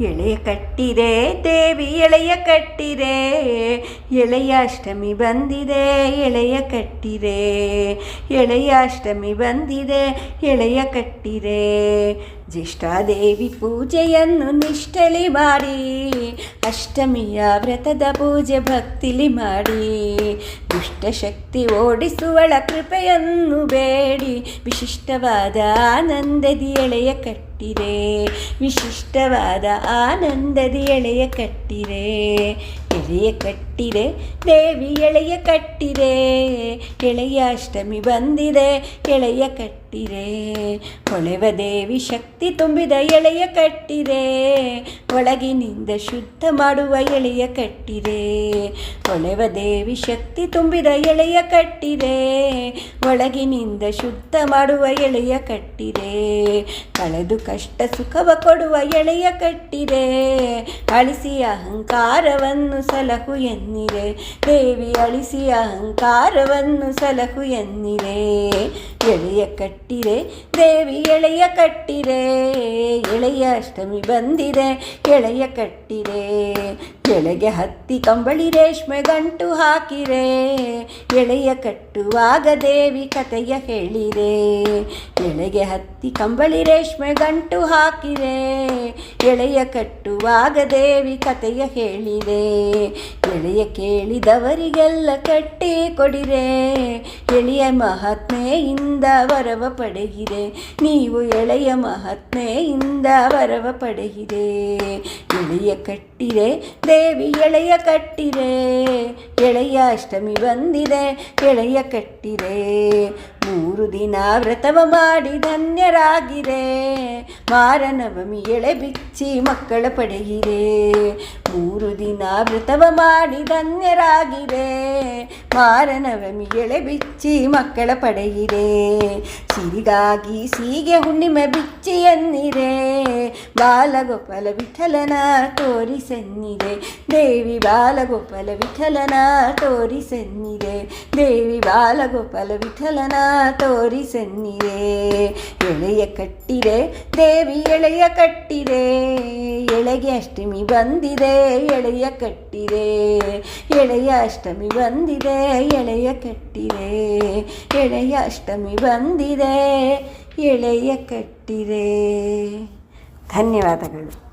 ಎಳೆಯ ಕಟ್ಟಿದೆ ದೇವಿ ಎಳೆಯ ಕಟ್ಟಿರೆ ಎಳೆಯ ಅಷ್ಟಮಿ ಬಂದಿದೆ, ಎಳೆಯ ಕಟ್ಟಿರೆ. ಎಳೆಯಾಷ್ಟಮಿ ಬಂದಿದೆ, ಎಳೆಯ ಕಟ್ಟಿರೆ. ಜ್ಯೇಷ್ಠಾದೇವಿ ಪೂಜೆಯನ್ನು ನಿಷ್ಠಲಿ ಮಾಡಿ, ಅಷ್ಟಮಿಯ ವ್ರತದ ಪೂಜೆ ಭಕ್ತಿಲಿ ಮಾಡಿ. ದುಷ್ಟಶಕ್ತಿ ಓಡಿಸುವಳ ಕೃಪೆಯನ್ನು ಬೇಡಿ, ವಿಶಿಷ್ಟವಾದ ಆನಂದದಿ ಎಳೆಯ ಕಟ್ಟಿರೆ. ವಿಶಿಷ್ಟವಾದ ಆನಂದದಿ ಎಳೆಯ ಕಟ್ಟಿರೆ. ಎಳೆಯ ಕಟ್ಟಿರೆ ದೇವಿ ಎಳೆಯ ಕಟ್ಟಿರೆ ಎಳೆಯ ಅಷ್ಟಮಿ ಬಂದಿದೆ, ಎಳೆಯ ಕಟ್ಟಿರೆ. ಹೊಳೆವ ದೇವಿ ಶಕ್ತಿ ತುಂಬಿದ ಎಳೆಯ ಕಟ್ಟಿರೆ. ಒಳಗಿನಿಂದ ಶುದ್ಧ ಮಾಡುವ ಎಳೆಯ ಕಟ್ಟಿರೆ. ಹೊಳೆವ ದೇವಿ ಶಕ್ತಿ ತುಂಬಿದ ಎಳೆಯ ಕಟ್ಟಿರೆ. ಒಳಗಿನಿಂದ ಶುದ್ಧ ಮಾಡುವ ಎಳೆಯ ಕಟ್ಟಿದೆ ಕಳೆದು ಕಷ್ಟ ಸುಖವ ಕೊಡುವ ಎಳೆಯ ಕಟ್ಟಿದೆ ಅಳಿಸಿ ಅಹಂಕಾರವನ್ನು ಸಲಹು ಎನ್ನಿರೆ. ದೇವಿ ಅಳಿಸಿ ಅಹಂಕಾರವನ್ನು ಸಲಹು ಎನ್ನಿರೆ ಎಳೆಯ ಕಟ್ಟಿರೆ ದೇವಿ ಎಳೆಯ ಕಟ್ಟಿರೆ ಎಳೆಯ ಅಷ್ಟಮಿ ಬಂದಿದೆ ಎಳೆಯ ಕಟ್ಟಿರೆ ಎಳೆಗೆ ಹತ್ತಿ ಕಂಬಳಿ ರೇಷ್ಮೆ ಗಂಟು ಹಾಕಿರೆ, ಎಳೆಯ ಕಟ್ಟುವಾಗ ದೇವಿ ಕಥೆಯ ಹೇಳಿರೆ. ಎಳೆಗೆ ಹತ್ತಿ ಕಂಬಳಿ ರೇಷ್ಮೆ ಗಂಟು ಹಾಕಿರೆ, ಎಳೆಯ ಕಟ್ಟುವಾಗ ದೇವಿ ಕಥೆಯ ಹೇಳಿರೆ. ಎಳೆಯ ಕೇಳಿದವರಿಗೆಲ್ಲ ಕಟ್ಟಿ ಕೊಡಿರೆ, ಎಳೆಯ ಮಹಾತ್ಮೆಯಿಂದ ವರವ ಪಡೆಯಿರೆ ನೀವು ಎಳೆಯ ಮಹಾತ್ಮೆಯಿಂದ ವರವ ಪಡೆಯಿರೆ ಎಳೆಯ ಕಟ್ಟಿರೆ ದೇವಿ ಎಳೆಯ ಕಟ್ಟಿರೆ ಎಳೆಯ ಅಷ್ಟಮಿ ಬಂದಿದೆ, ಎಳೆಯ ಕಟ್ಟಿರೆ ಮೂರು ದಿನ ವ್ರತವ ಮಾಡಿ ಧನ್ಯರಾಗಿರೆ ಮಾರನವಮಿ ಎಳೆ ಬಿಚ್ಚಿ ಮಕ್ಕಳ ಪಡೆಯಿರೆ ಮೂರು ದಿನ ವ್ರತವ ಮಾಡಿ ಧನ್ಯರಾಗಿರೆ ಮಾರನವಮಿ ಎಳೆ ಬಿಚ್ಚಿ ಮಕ್ಕಳ ಪಡೆಯಿರೆ. ಸಿರಿಗಾಗಿ ಸೀಗೆ ಹುಣ್ಣಿಮೆ ಬಿಚ್ಚಿ ಎನ್ನಿರೆ. ಬಾಲಗೋಪಾಲ ವಿಠಲನ ತೋರಿಸೆನ್ನಿರೆ ದೇವಿ ಬಾಲಗೋಪಾಲ ವಿಠಲನ ತೋರಿಸೆನ್ನಿರೆ ದೇವಿ ಬಾಲಗೋಪಾಲ ವಿಠಲನ ತೋರಿಸೆನ್ನಿರೆ ಎಳೆಯ ಕಟ್ಟಿದೆ, ದೇವಿ ಎಳೆಯ ಕಟ್ಟಿದೆ. ಎಳೆಗೆ ಅಷ್ಟಮಿ ಬಂದಿದೆ, ಎಳೆಯ ಕಟ್ಟಿದೆ. ಎಳೆಯ ಅಷ್ಟಮಿ ಬಂದಿದೆ ಎಳೆಯ ಕಟ್ಟಿದೆ ಎಳೆಯ ಅಷ್ಟಮಿ ಬಂದಿದೆ ಎಳೆಯ ಕಟ್ಟಿದೆ. ಧನ್ಯವಾದಗಳು.